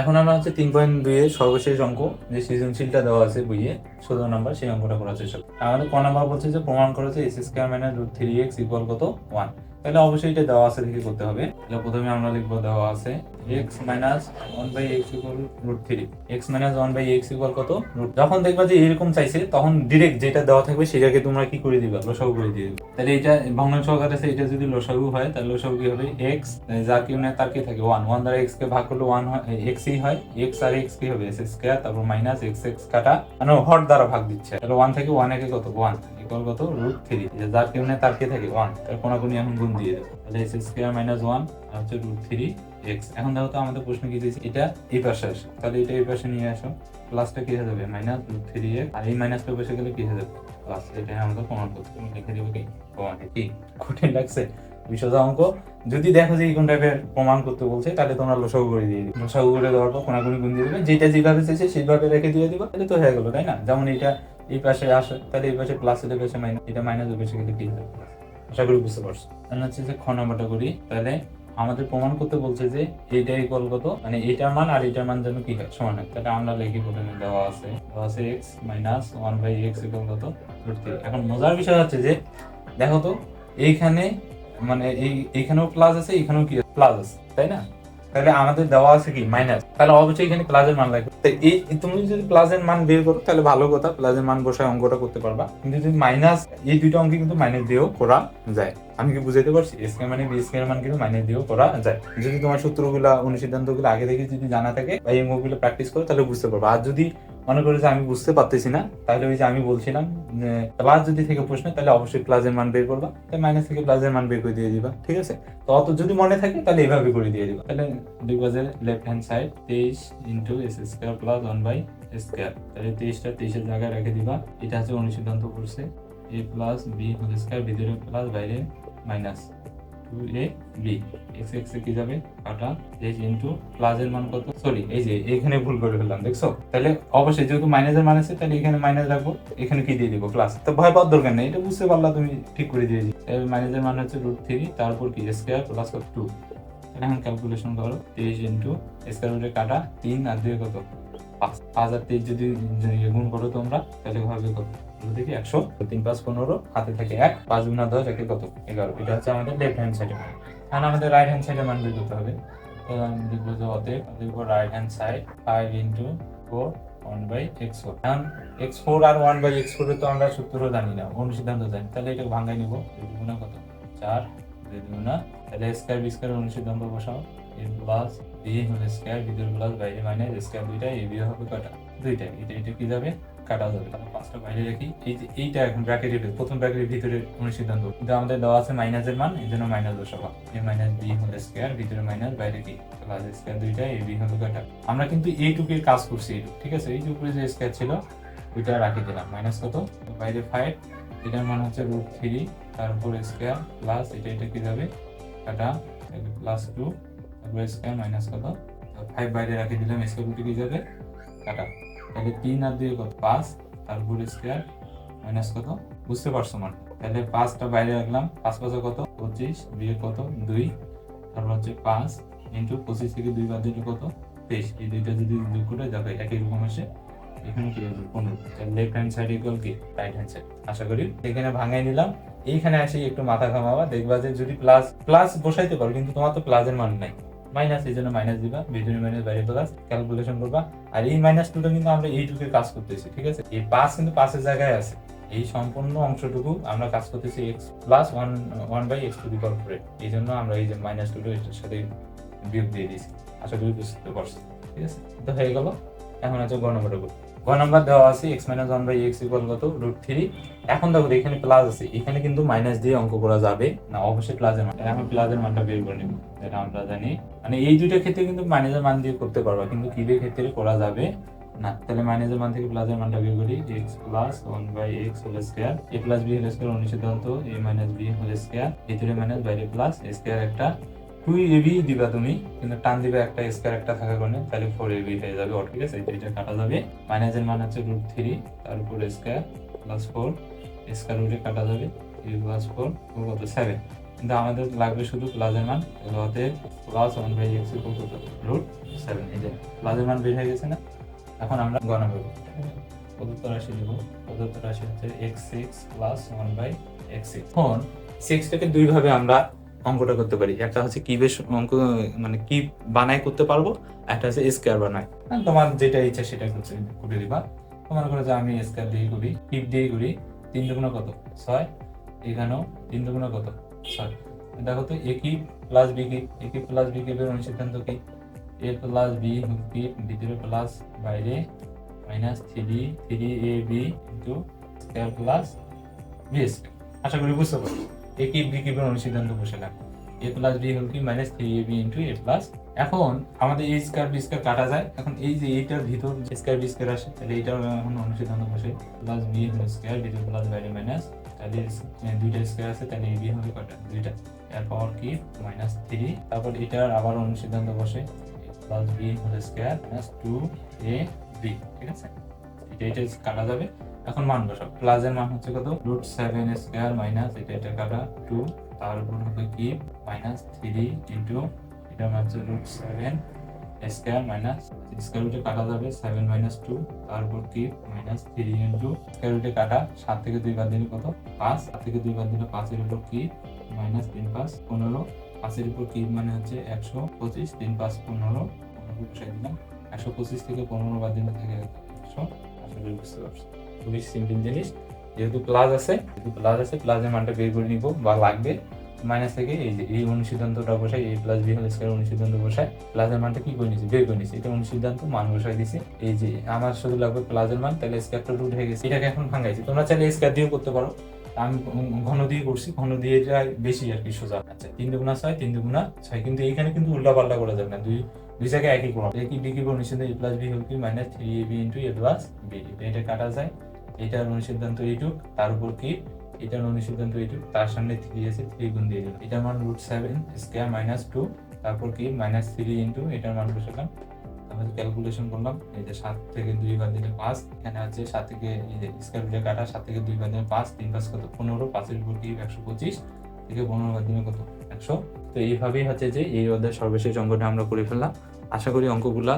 এখন আমরা হচ্ছে তিন পয়েন্ট দুই এর সর্বশেষ অঙ্ক, যে সৃজনশীলটা দেওয়া আছে বইয়ে, ষোলো নাম্বার, সেই অঙ্কটা করার চেষ্টা। আমাদের ক নাম্বার বলছে যে প্রমাণ করেছে S square minus root three x equal কত ওয়ান তাহলে অবশ্যই এটা দেওয়া আছে দেখে করতে হবে। তাহলে প্রথমে আমরা লিখব দেওয়া আছে x minus one by x equal root three x minus one by x equal কত? যখন দেখবা যে এরকম চাইছে, তখন ডিরেক্ট যেটা দেওয়া থাকবে সেটাকে তোমরা কি করে দিবা? লসাগু করে দিবে। তাহলে এটা ভগ্নাংশ আকারে আছে, এটা যদি লসাগু হয়, তাহলে লসাগু কি হবে? এক্স যার কি মানে তার কি থাকে? ওয়ান ওয়ান দ্বারা এক্স কে ভাগ করলে ওয়ান এক্সই হয়। এক্স আর এক্স কি হবে? এস স্কোয়ার তারপর মাইনাস এক্স এক্স কাটা। মানে হট দ্বারা ভাগ দিচ্ছে। তাহলে ওয়ান থেকে ওয়ান একে কত? ওয়ান ইকুয়াল কত রুট থ্রি যার তার কি থাকে? ওয়ান কোনাকুনি এখন গুণ দিয়ে দেবো। তাহলে স্কোয়ার মাইনাস ওয়ান আর হচ্ছে রুট থ্রি এক্স এখন দেখো তো আমাদের প্রশ্ন কি দিয়েছে? এটা এই পাশে তাহলে এটা এই পাশে নিয়ে আসো। প্লাসটা কি হয়ে যাবে? মাইনাস রুট থ্রি এক্স আর এই মাইনাসটা বসে গেলে কি হয়ে যাবে? প্লাস এটা আমাদের প্রমাণ করতে তুমি লিখে দিবে কি? প্রমাণ কি? কঠিন লাগছে। অঙ্ক। যদি দেখো যে কোন টাইপের প্রমাণ করতে বলছে, তাহলে তোমরা লসাগু করে দিয়ে দিবে। লসাগু করে দেওয়ার পর কোনাকুনি গুণ দিয়ে দিবে। যেটা যেভাবে চাইছে সেইভাবে রেখে দিয়ে দিবা। তাহলে তো হয়ে গেলো, তাই না? যেমন এটা এই পাশে আসে তাহলে এই পাশে প্লাস এর পাশে মাইনাস এটা মাইনাস এর পাশে গেলে কি হবে আশা করি বুঝতে পারছ। তাহলে হচ্ছে যে খ নাম্বারটা করি তাহলে আমাদের প্রমাণ করতে বলছে যে এইটা ইকুয়াল কত? মানে এইটার মান আর এইটার মান যেন কি হয়? সমান হয়। তাহলে আমরা লিখি প্রথমে দেওয়া আছে দেওয়া আছে x minus one by x equal কত? এখন মজার বিষয় হচ্ছে যে দেখো তো এইখানে মানে এই এখানেও প্লাস আছে এখানেও কি প্লাস আছে তাই না? তাহলে আমাদের দেওয়া আছে কি? মাইনাস তাহলে অবশ্যই এখানে প্লাসের মান লাগবে। তো এই তুমি যদি প্লাসের মান বের করো, তাহলে ভালো কথা প্লাসের মান বসায় অঙ্কটা করতে পারবা। কিন্তু যদি মাইনাস এই দুইটা অঙ্কে কিন্তু মাইনাস দিয়েও করা যায়। আমি কি বুঝাইতে পারছি? স্কোয়ার মানে বি স্কোয়ার মান কিন্তু মাইনাস দিয়েও করা যায়। যদি তোমার সূত্রগুলো, অনুসিদ্ধান্তগুলো আগে থেকে যদি জানা থাকে বা এই অঙ্কগুলো প্র্যাকটিস করো, তাহলে বুঝতে পারবা। আর যদি মনে করো যে আমি বুঝতে পারতেছি না, তাহলে ওই যে আমি বলছিলাম প্লাস যদি থেকে প্রশ্ন, তাহলে অবশ্যই প্লাসের মান বের করবা, তাই মাইনাস থেকে প্লাসের মান বের করে দিয়ে দিবা, ঠিক আছে? তো অত যদি মনে থাকে, তাহলে এভাবে করে দিয়ে দিবা। তাহলে দেখবা যে লেফট হ্যান্ড সাইড তেইশ into S square plus one by square তাহলে তেইশটা তেইশের জায়গায় রেখে দিবা। এটা হচ্ছে অনুসিদ্ধান্ত করছে। A plus B whole square ভিতরে প্লাস বাইরে minus two A B x x কি যাবে? কাটা এইচ ইন্টু প্লাস এর মান কত? সরি এই যে, এখানে ভুল করে ফেললাম, দেখছ? তাহলে অবশ্যই যেহেতু মাইনাসের মান আছে, তাহলে এখানে মাইনাস রাখব, এখানে কি দিয়ে দিব? প্লাস তো ভয় পাওয়ার দরকার নেই, এটা বুঝতে পারলা তুমি ঠিক করে দিয়ে দিই মাইনাসের মান হচ্ছে রুট থ্রি তারপর কি? স্কোয়ার প্লাস টু এখন ক্যালকুলেশন করো তেইশ ইন্টু স্কোয়ার রুটে কাটা, তিন আর দুই কত? পাঁচ। আর তেইশ যদি গুণ করো তোমরা, তাহলে হবে কত? বলো দেখি একশো তিন পাঁচ পনেরো, হাতে থাকে এক, পাঁচ গুণা দশ, একে কত? এগারো। এটা হচ্ছে আমাদের লেফট হ্যান্ড সাইডে এখন আমাদের রাইট হ্যান্ড সাইডে মান বের করতে হবে। লিখব যে অতএব লিখব right hand side five into four one by x four এখন এক্স ফোর আর ওয়ান বাই এক্স ফোরের তো আমরা সূত্র জানি না, অনুসিদ্ধান্ত জানি। তাহলে এটা ভাঙ্গাই নিবো। দুই গুণা কত? চার, দুই গুণা তাহলে স্কোয়ার বি স্কোয়ার অনুসিদ্ধান্ত বসাও। A plus B whole square ভিতর প্লাস বাইরে মাইনাস স্কোয়ার দুইটা এ বি হবে কটা দুইটা এটা এটা কি যাবে? কাটা যাবে। তাহলে পাঁচটা বাইরে রাখি এই যে এইটা এখন ব্র্যাকেটের প্রথম ব্র্যাকেটের ভিতরে অনুসিদ্ধান্ত কিন্তু আমাদের দেওয়া আছে মাইনাসের মান, এই জন্য মাইনাস বসাবো A minus B whole square ভিতরে মাইনাস বাইরে কি প্লাস স্কোয়ার দুইটা এ বি হবে কটা। আমরা কিন্তু এইটুকের কাজ করছি এইটুক ঠিক আছে? এই যে যে স্কোয়ার ছিল, ওইটা রাখি দিলাম। মাইনাস কত? বাইরে ফাইভ এটার মান হচ্ছে রুট থ্রি তারপর স্কোয়ার প্লাস এটা এটা কি যাবে কাটা প্লাস টু তারপর স্কোয়ার মাইনাস কত? ফাইভ বাইরে রাখি দিলাম স্কোয়ার রুটে কি যাবে? কাটা। তাহলে তিন আর দুই কত পাঁচ তারপর স্কোয়ার মাইনাস কত? বুঝতে পারছ মানে তাহলে পাঁচটা বাইরে রাখলাম, পাঁচ পাঁচে কত? পঁচিশ, দুই কত? দুই। তারপর হচ্ছে পাঁচ ইন্টু পঁচিশ থেকে দুই বাদ দিলে কত? তেইশ। এই দুইটা যদি যোগ করে যাবে, একই রকম আসে। এখানে কি হবে পনেরো। লেফট হ্যান্ড সাইড ইকুয়াল কি? রাইট হ্যান্ড সাইড আশা করি এখানে ভাঙাই নিলাম। এইখানে আসি একটু মাথা ঘামাবা। দেখবা যে যদি প্লাস প্লাস বসাইতে পারো, কিন্তু তোমার তো প্লাসের মান নাই। মাইনাস, এই জন্য মাইনাস দিবা ভিতরে মাইনাস বাইরে প্লাস ক্যালকুলেশন করবা। আর এই মাইনাস টুটা কিন্তু আমরা এই এইটুকের কাজ করতেছি, ঠিক আছে? এই পাঁচ কিন্তু পাঁচের জায়গায় আছে। এই সম্পূর্ণ অংশটুকু আমরা কাজ করতেছি x plus one one by x to the four এই জন্য আমরা এই যে মাইনাস টুটা এটার সাথে বিয়োগ দিয়ে দিয়েছি। আশা করি বুঝতে পারছি, ঠিক আছে? তো হয়ে গেল। এখন আছে গণমটা নম্বরটা করি গ নম্বর দেওয়া আছে x minus one by x equal কত? রুট থ্রি এখন দেখো এখানে প্লাস আছে, এখানে কিন্তু মাইনাস দিয়ে অঙ্ক করা যাবে। না, অবশ্যই প্লাসের মান এখন প্লাসের মানটা বের করে নিব এটা আমরা জানি। মানে এই দুইটা ক্ষেত্রে কিন্তু মাইনাসের মান দিয়ে করতে পারবা, কিন্তু কিবের ক্ষেত্রে করা যাবে? না, তাহলে মাইনাসের মান থেকে প্লাসের মানটা বের করি x plus one by x whole square A plus B whole square অনুসিদ্ধান্ত A minus B whole square ভিতরে মাইনাস বাইরে প্লাস স্কোয়ার একটা টু এবি দিবা তুমি, কিন্তু টান দিবে একটা স্কোয়ার একটা থাকার কারণে, তাহলে ফোর এবি হয়ে যাবে ও ঠিক আছে এটা কাটা যাবে। মাইনাসের মান হচ্ছে রুট থ্রি তার উপর স্কোয়ার প্লাস ফোর স্কোয়ার রুটে কাটা যাবে থ্রি প্লাস ফোর কত? সেভেন কিন্তু আমাদের লাগবে শুধু প্লাসের মান, তাহলে প্লাস ওয়ান বাই এক্স কত রুট সেভেন এই যে প্লাসের মান বের হয়ে গেছে না? এখন আমরা গণনা করব। প্রদত্ত রাশি দেবো? প্রদত্ত রাশি হচ্ছে x six plus one by x six এখন সিক্সটাকে দুইভাবে আমরা অঙ্কটা করতে পারি। একটা হচ্ছে কি বেশ অঙ্ক মানে কি বানাই করতে পারব একটা হচ্ছে স্কোয়ার বানাই হ্যাঁ, তোমার যেটা ইচ্ছা সেটা করতে করে দিবা। তোমার করে যে আমি স্কোয়ার দিয়ে করি কিপ দিয়ে করি তিন দুগুণ কত? ছয়। এখানেও তিন দুগুণ কত? ছয়। দেখো তো এ কি প্লাস বি কি এ কি প্লাস বি কিপের অনুসিদ্ধান্ত কি? এ প্লাস বি কি ভিতরে প্লাস বাইরে minus three three A B into square plus B আশা করি বুঝতে পারো এ কি বি কিপের অনুসিদ্ধান্ত এ প্লাস বি হল কি minus three A B into A plus এখন আমাদের এই স্কোয়ার বি স্কোয়ার কাটা যায়। এখন এই যে এইটার ভিতর স্কোয়ার বি স্কোয়ার আসে, তাহলে এইটার এখন অনুসিদ্ধান্ত বসে। প্লাস বি হোল স্কোয়ার ভিতর প্লাস বাইরে মাইনাস তাহলে দুইটা স্কোয়ার আছে, তাহলে এ বি হবে কয়টা? দুইটা। এর কি? মাইনাস থ্রি তারপর এটার আবার অনুসিদ্ধান্ত বসে। Plus B whole square minus two A B ঠিক আছে? এটা এটা কাটা যাবে। এখন মান বসাও। প্লাসের মান হচ্ছে কত? রুট সেভেন স্কোয়ার মাইনাস এটা এটা কাটা টু তার উপর হবে কি? মাইনাস থ্রি ইন্টু এটা মান হচ্ছে root seven square minus square রুটে কাটা যাবে সেভেন মাইনাস টু তারপর কি? মাইনাস থ্রি ইন্টু স্কোয়ার রুটে কাটা, সাত থেকে দুই বাদ দিলে কত? পাঁচ, সাত থেকে দুই বাদ দিলে পাঁচের উপর কি? মাইনাস তিন পাঁচ পনেরো, পাঁচের উপর কি মানে হচ্ছে একশো পঁচিশ, তিন পাঁচ পনেরো পনেরো বসাই দিলাম। একশো পঁচিশ থেকে পনেরো বাদ দিলে থাকে একশো করি বুঝতে পারছি? খুবই সিম্পল জিনিস। যেহেতু প্লাস আছে, যেহেতু প্লাস আছে প্লাসের মানটা বের করে নিব বা লাগবে। মাইনাস থেকে এই যে, এই অনুসিদ্ধান্তটা বসাই, এই প্লাস বি হোল স্কয়ার অনুসিদ্ধান্ত বসাই প্লাসের মানটা কি করে নিছি? বের করে নিছি। এটা অনুসিদ্ধান্ত, মান বসাই দিছি। এই যে, আমার শুধু লাগবে প্লাসের মান, তাহলে স্কয়ারটা রুট হয়ে গেছে। এটাকে এখন ভাঙাইছি। তোমরা চাইলে স্কয়ার দিয়েও করতে পারো। আমি ঘন দিয়ে করছি, ঘন দিয়ে এটা বেশি আর কি সোজা। আচ্ছা তিন দুগুণা ছয়, তিন দুগুণা ছয়। কিন্তু এইখানে কিন্তু উল্টা পাল্টা করা যাবে না। দুই দুই জায়গায় একই কোণ এ বি কি অনুসিদ্ধান্ত এ প্লাস বি হোল কি minus three A B into A plus B এটা কাটা যায়। এটার অনুসিদ্ধান্ত এইটুক, তার উপর কি? এটার অনুসিদ্ধান্ত এইটুক, তার সামনে থ্রি আছে থ্রি গুণ দিয়ে দিলাম। এটার মান root seven square minus two তারপর কি? মাইনাস থ্রি ইন্টু এটার মান বসালাম। তারপরে ক্যালকুলেশন করলাম, এই যে সাত থেকে দুই বাদ দিলে পাঁচ, এখানে আছে সাত থেকে, এই যে স্কোয়ার রুটে কাটা, সাত থেকে দুই বাদ দিলে পাঁচ, তিন পাঁচ কত? পনেরো, পাঁচের উপর কি? একশো পঁচিশ থেকে পনেরো বাদ দিলে কত? একশো তো এইভাবেই হচ্ছে যে এই অধ্যায় সর্বশেষ অঙ্কটা আমরা করে ফেললাম। আশা করি অঙ্কগুলা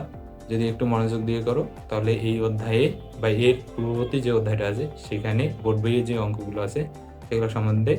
যদি একটু মনোযোগ দিয়ে করো, তাহলে এই অধ্যায়ে বা এর পূর্ববর্তী যে অধ্যায়টা আছে, সেখানে বোর্ড বইয়ে যে অঙ্কগুলো আছে, সেগুলো সম্বন্ধে